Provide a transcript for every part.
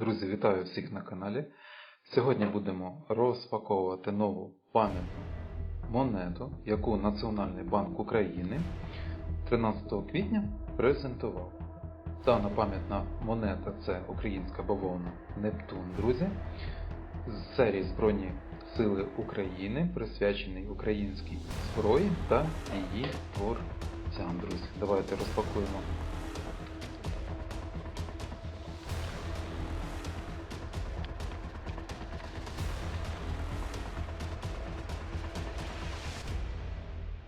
Друзі, вітаю всіх на каналі. Сьогодні будемо розпаковувати нову пам'ятну монету, яку Національний банк України 13 квітня презентував. Дана пам'ятна монета це українська бавовна Нептун, друзі, з серії Збройні Сили України, присвячений українській зброї та її творцям. Друзі, давайте розпакуємо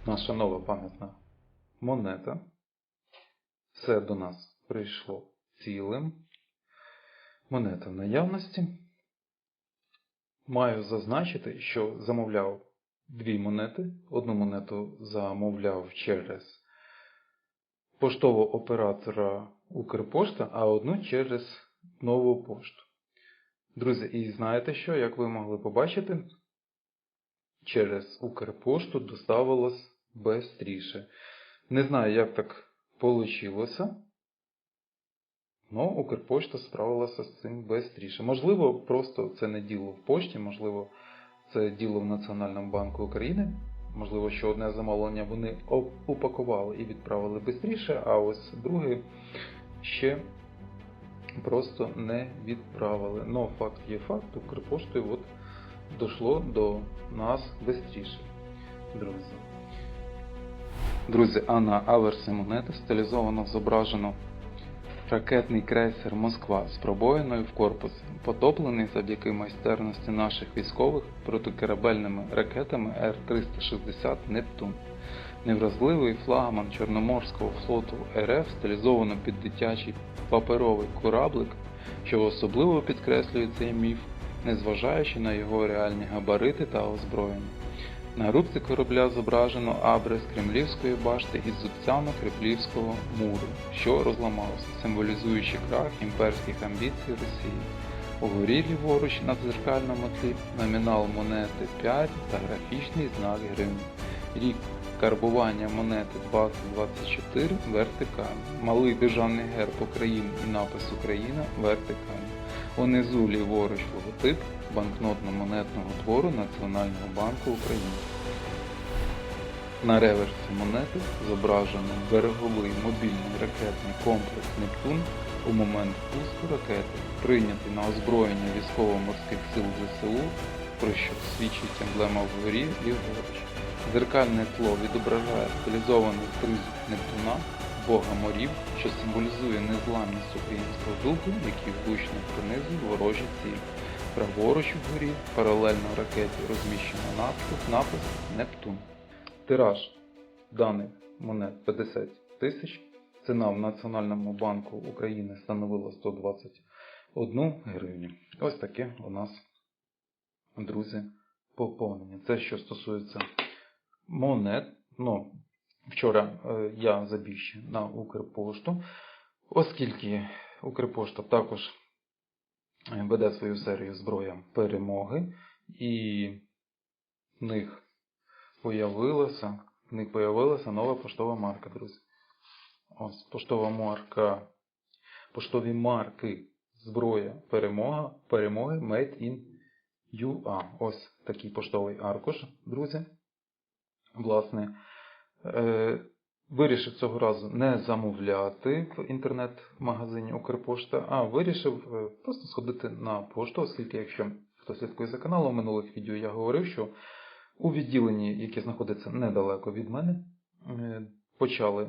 наша нова пам'ятна монета. Все до нас прийшло цілим. Монета в наявності. Маю зазначити, що замовляв дві монети. Одну монету замовляв через поштового оператора Укрпошта, а одну через нову пошту. Друзі, і знаєте що, як ви могли побачити, через Укрпошту доставилось бистріше. Не знаю, як так вийшло. але Укрпошта справилася з цим бистріше. Можливо, просто це не діло в пошті, можливо, це діло в Національному банку України. Можливо, що одне замовлення вони упакували і відправили швидше, а ось друге ще просто не відправили. Но факт є факт, Укрпоштою от дійшло до нас швидше, друзі. Друзі, а на аверсі монети стилізовано зображено ракетний крейсер Москва з пробоїною в корпусі, потоплений завдяки майстерності наших військових протикорабельними ракетами Р-360 Нептун. Невразливий флагман Чорноморського флоту РФ стилізовано під дитячий паперовий кораблик, що особливо підкреслює цей міф, незважаючи на його реальні габарити та озброєння. На рубці корабля зображено абрис Кремлівської башти із зубцями Кремлівського муру, що розламався, символізуючи крах імперських амбіцій Росії. Угорі ліворуч на дзеркальному тлі номінал монети 5 та графічний знак гривні. Рік карбування монети 2024 вертикально. Малий державний герб України і напис Україна вертикально. Унизу ліворуч логотип банкнотно-монетного твору Національного банку України. На реверсі монети зображено береговий мобільний ракетний комплекс Нептун у момент пуску ракети, прийнятий на озброєння військово-морських сил ЗСУ, про що свідчить емблема вгорі ліворуч. Зеркальне тло відображає стилізований тризуб Нептуна, бога морів, що символізує незламність українського духу, який влучно пронизує ворожі цілі. Праворуч вгорі паралельно ракеті розміщено надпис, напис Нептун. Тираж даних монет 50 тисяч. Ціна в Національному банку України становила 121 гривню. Ось таке у нас, друзі, поповнення. Це що стосується монет. Ну, вчора е, я забіг на Укрпошту, оскільки Укрпошта також веде свою серію зброя перемоги, і в них появилася, в них появилася нова поштова марка, друзі. Ось поштова марка, поштові марки зброя перемога, перемоги Made in UA. Ось такий поштовий аркуш, друзі. Власне, е, вирішив цього разу не замовляти в інтернет-магазині Укрпошта, а вирішив е, просто сходити на пошту, оскільки, якщо хто слідкує за каналом, в минулих відео я говорив, що у відділенні, яке знаходиться недалеко від мене, е, почали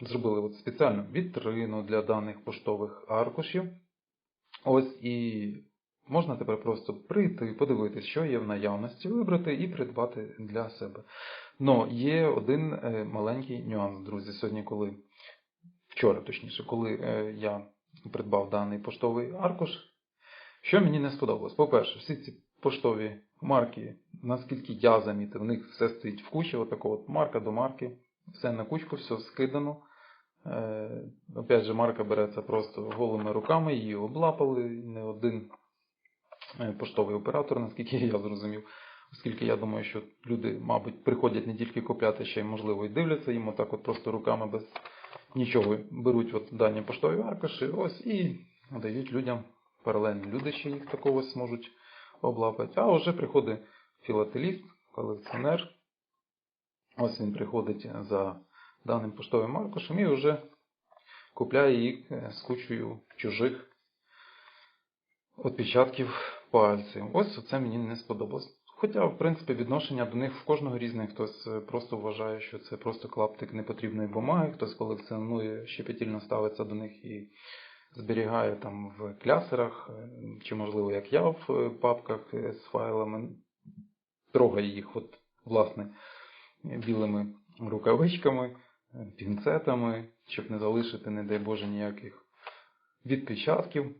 зробили от спеціальну вітрину для даних поштових аркушів. Ось і можна тепер просто прийти, подивитись, що є в наявності, вибрати і придбати для себе. Но є один е, маленький нюанс, друзі. Сьогодні, коли вчора, точніше, коли е, я придбав даний поштовий аркуш, що мені не сподобалось. По-перше, всі ці поштові марки, наскільки я замітив, в них все стоїть в кучі, отако от марка до марки, все на кучку, все скидано. Е, Опять же, марка береться просто голими руками, її облапали, не один поштовий оператор, наскільки я зрозумів. Оскільки я думаю, що люди, мабуть, приходять не тільки купляти, ще й можливо і дивляться їм отак от просто руками без нічого беруть от дані поштові аркуші, ось і дають людям паралельно люди ще їх такого зможуть облапати. А вже приходить філателіст, колекціонер. Ось він приходить за даним поштовим аркушем і вже купляє їх з кучою чужих відпечатків пальців. Ось це мені не сподобалось. Хоча, в принципі, відношення до них в кожного різне. Хтось е, просто вважає, що це просто клаптик непотрібної бумаги, хтось колекціонує, щепетільно ставиться до них і зберігає там в клясерах, е, чи, можливо, як я в е, папках з файлами, трогає їх, от, власне, білими рукавичками, пінцетами, щоб не залишити, не дай Боже, ніяких відпечатків.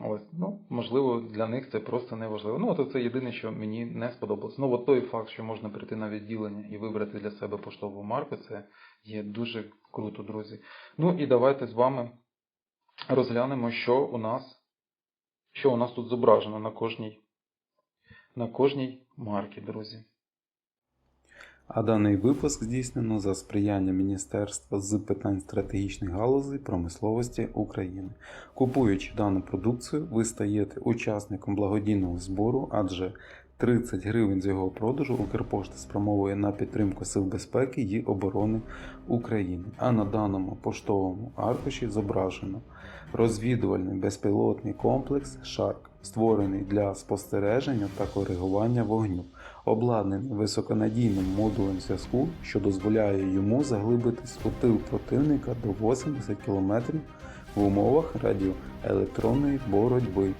Ось, ну, можливо, для них це просто не важливо. Ну, от це єдине, що мені не сподобалось. Ну, от той факт, що можна прийти на відділення і вибрати для себе поштову марку, це є дуже круто, друзі. Ну і давайте з вами розглянемо, що у нас, що у нас тут зображено на кожній, на кожній марці, друзі. А даний випуск здійснено за сприяння Міністерства з питань стратегічних галузей промисловості України. Купуючи дану продукцію, ви стаєте учасником благодійного збору, адже 30 гривень з його продажу Укрпошта спрямовує на підтримку Сил безпеки і оборони України. А на даному поштовому аркуші зображено розвідувальний безпілотний комплекс Шарк, створений для спостереження та коригування вогню обладнаний високонадійним модулем зв'язку, що дозволяє йому заглибитись у противника до 80 км в умовах радіоелектронної боротьби.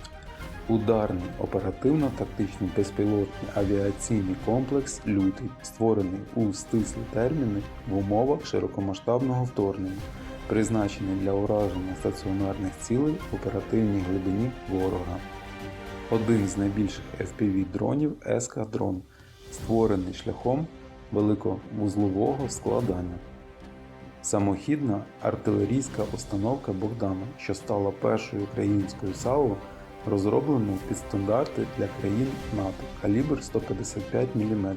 Ударний оперативно-тактичний безпілотний авіаційний комплекс Лютий, створений у стислі терміни в умовах широкомасштабного вторгнення, призначений для ураження стаціонарних цілей в оперативній глибині ворога. Один з найбільших FPV-дронів Ескадрон, створений шляхом великовузлового складання. Самохідна артилерійська установка Богдана, що стала першою українською САУ, розробленою під стандарти для країн НАТО калібр 155 мм.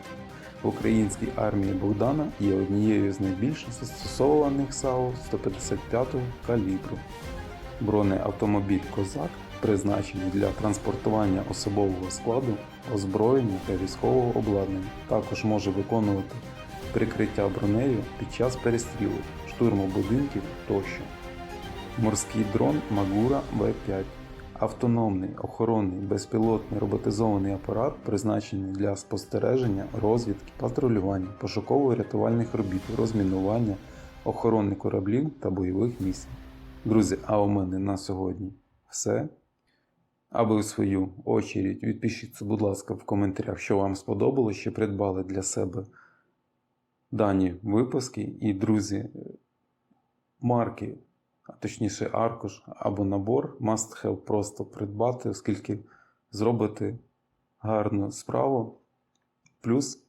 В українській армії Богдана є однією з найбільш застосованих САУ 155 калібру. Бронеавтомобіль Козак призначений для транспортування особового складу, озброєння та військового обладнання. Також може виконувати прикриття бронею під час перестрілок, штурму будинків тощо. Морський дрон Магура В5 автономний охоронний безпілотний роботизований апарат, призначений для спостереження, розвідки, патрулювання, пошуково-рятувальних робіт, розмінування, охорони кораблів та бойових місій. Друзі, а у мене на сьогодні все. А ви в свою очередь відпишіться, будь ласка, в коментарях, що вам сподобалось, що придбали для себе дані випуски. І, друзі, марки, а точніше аркуш або набор must have просто придбати, оскільки зробити гарну справу, плюс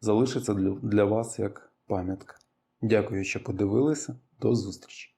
залишиться для вас як пам'ятка. Дякую, що подивилися. До зустрічі!